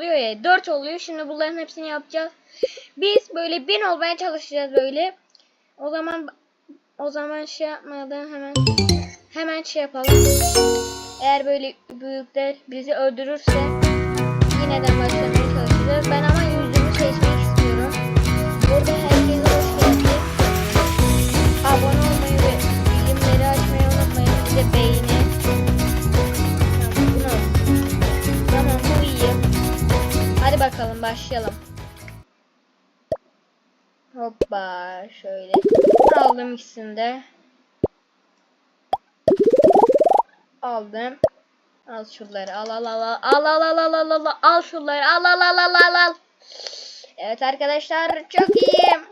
oluyor ya 4 oluyor. Şimdi bunların hepsini yapacağız. Biz böyle 1000 olmaya çalışacağız böyle. O zaman o zaman şey yapmadan hemen hemen şey yapalım. Eğer böyle büyükler bizi öldürürse yineden başlamaya çalışacağız. Hoppa şöyle. Aldım ikisini de. Aldım. Al şunları. Al al al al al al al al al al şunları. Al al al al al al. Evet arkadaşlar çok iyiyim.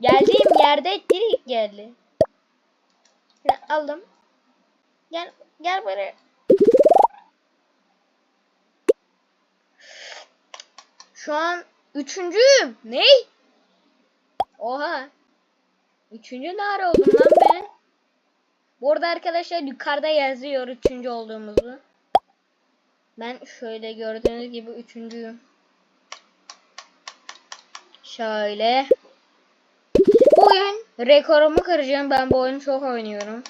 Geldiğim yerde direkt geldi. Aldım. Gel gel buraya. Şu an üçüncüyüm. Ne? Oha. Üçüncü nar oldum lan ben. Bu arada arkadaşlar yukarıda yazıyor üçüncü olduğumuzu. Ben şöyle gördüğünüz gibi üçüncüyüm. Şöyle. Bugün rekorumu kıracağım. Ben bu oyunu çok oynuyorum.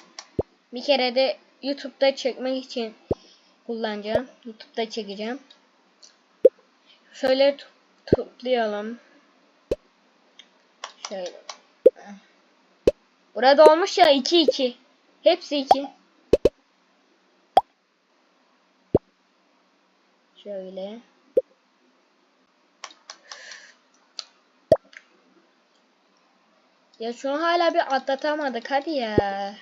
Bir kere de YouTube'da çekmek için kullanacağım. YouTube'da çekeceğim. Şöyle toplayalım. Şöyle. Burada olmuş ya 2 2. Hepsi 2. Şöyle. Ya şunu hala bir atlatamadık hadi ya.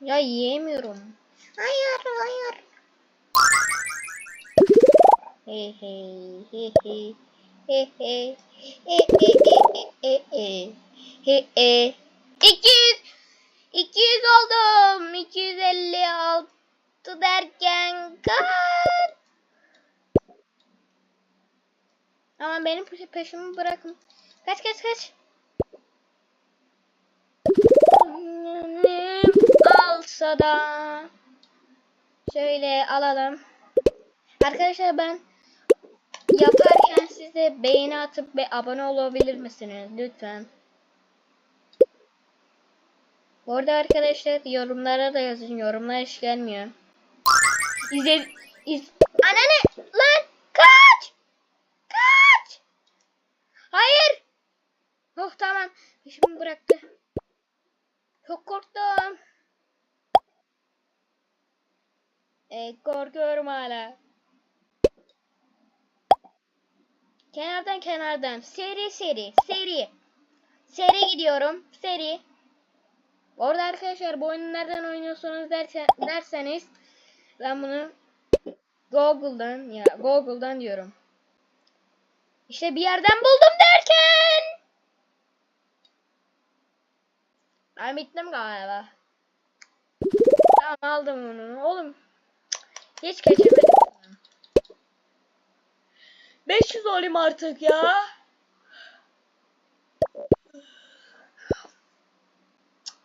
Ya yiyemiyorum. Hayır hayır. Hey hey hey hey. He he. He he he he he. He he. 200 200 oldum. 256 derken kaç? Ama benim pe- peşimi bırakın. Kaç kaç kaç. Alsa da şöyle alalım. Arkadaşlar ben yaparken siz de beğeni atıp ve abone olabilir misiniz lütfen? Bu arada arkadaşlar yorumlara da yazın. Yorumlar hiç gelmiyor. İzle... İz... Ananı! Lan! Kaç! Kaç! Hayır! Oh tamam. Peşimi bıraktı. Çok korktum. E, korkuyorum hala. Kenardan kenardan. Seri seri. Seri. Seri gidiyorum. Seri. Orada arkadaşlar bu oyunu nereden oynuyorsunuz derse, derseniz ben bunu Google'dan ya Google'dan diyorum. İşte bir yerden buldum derken ben bittim galiba. Tamam aldım onu. Oğlum hiç geçemedim. 500 olayım artık ya.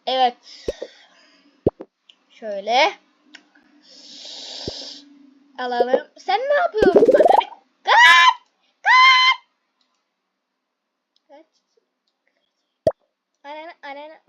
Evet. Şöyle. Alalım. Sen ne yapıyorsun? Kaç! Kaç! Kaç! Anana, anana.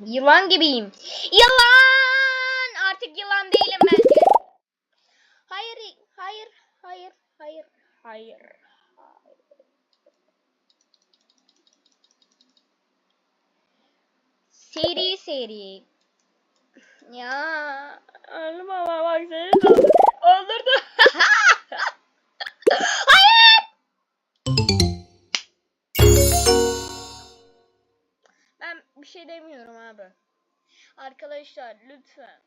Yılan gibiyim. Yılan! Artık yılan değilim bence. Hayır, hayır, hayır, hayır, hayır. hayır. Seri seri. Ya öldüm ama bak seni de öldürdü. bir şey demiyorum abi. Arkadaşlar lütfen.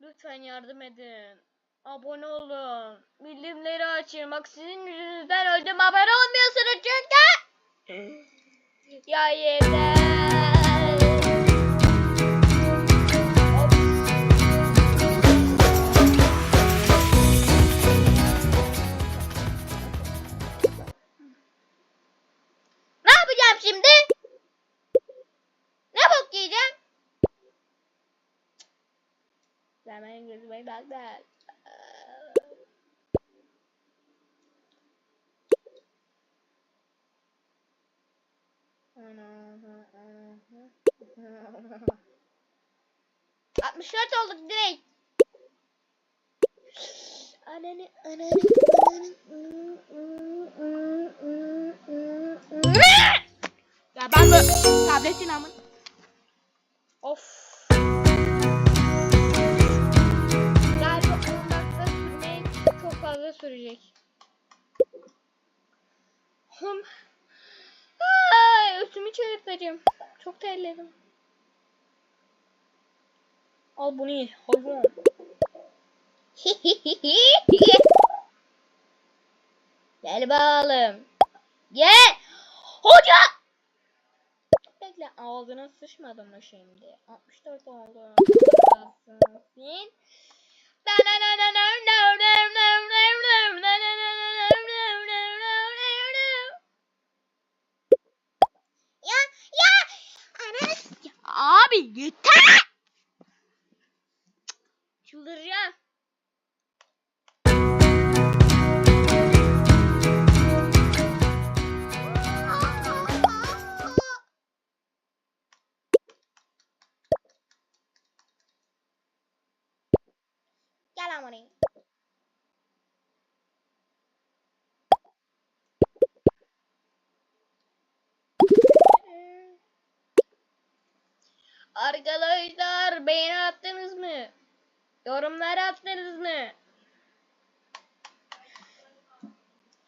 Lütfen yardım edin. Abone olun. Bildirimleri açın. Bak sizin yüzünüzden öldüm. Abone olmuyorsunuz çünkü. ya yeter. Hemen gözüme baklar. Altmış dört olduk direkt. Ananı. Ya ben bu tabletin amın. Of. Sürecek. Hım. Ay, üstümü çığırtacağım. Çok terledim. Al bunu ye. Hayvan. Gel bakalım. Gel. Hoca. Bekle ağzına sıçmadım mı şimdi? 64 oldu. Sin. Ya ya ananı Abi yeter. Çıldıracağım. Arkadaşlar beğeni attınız mı? Yorumlar attınız mı?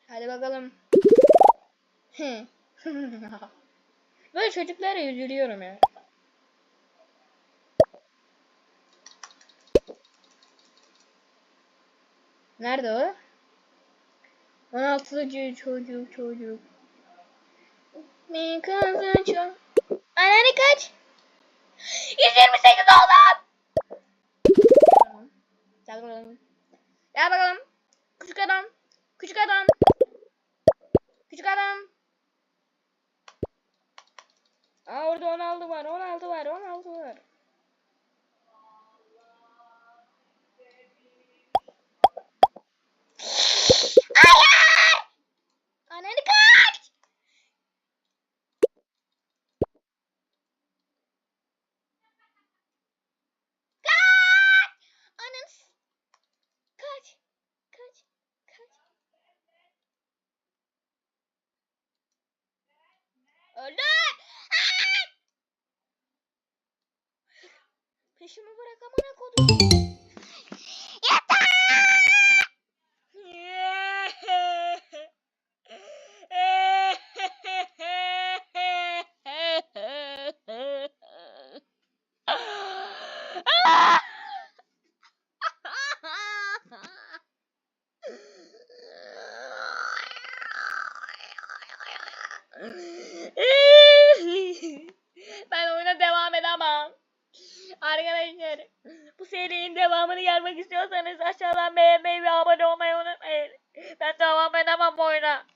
Hadi bakalım. Böyle çocuklara üzülüyorum ya. Nerede o? 16. çocuk çocuk. Ne kadar çok. Ananı kaç? 128 oldum. Tamam. Gel bakalım. Gel bakalım. Küçük adam. Küçük adam. Küçük adam. Aa orada 16 var. 16 var. 16 Görüşümü bırakamanak odun. Arkadaşlar bu serinin devamını gelmek istiyorsanız aşağıdan beğenmeyi ve abone olmayı unutmayın. Ben devam edemem bu oyuna.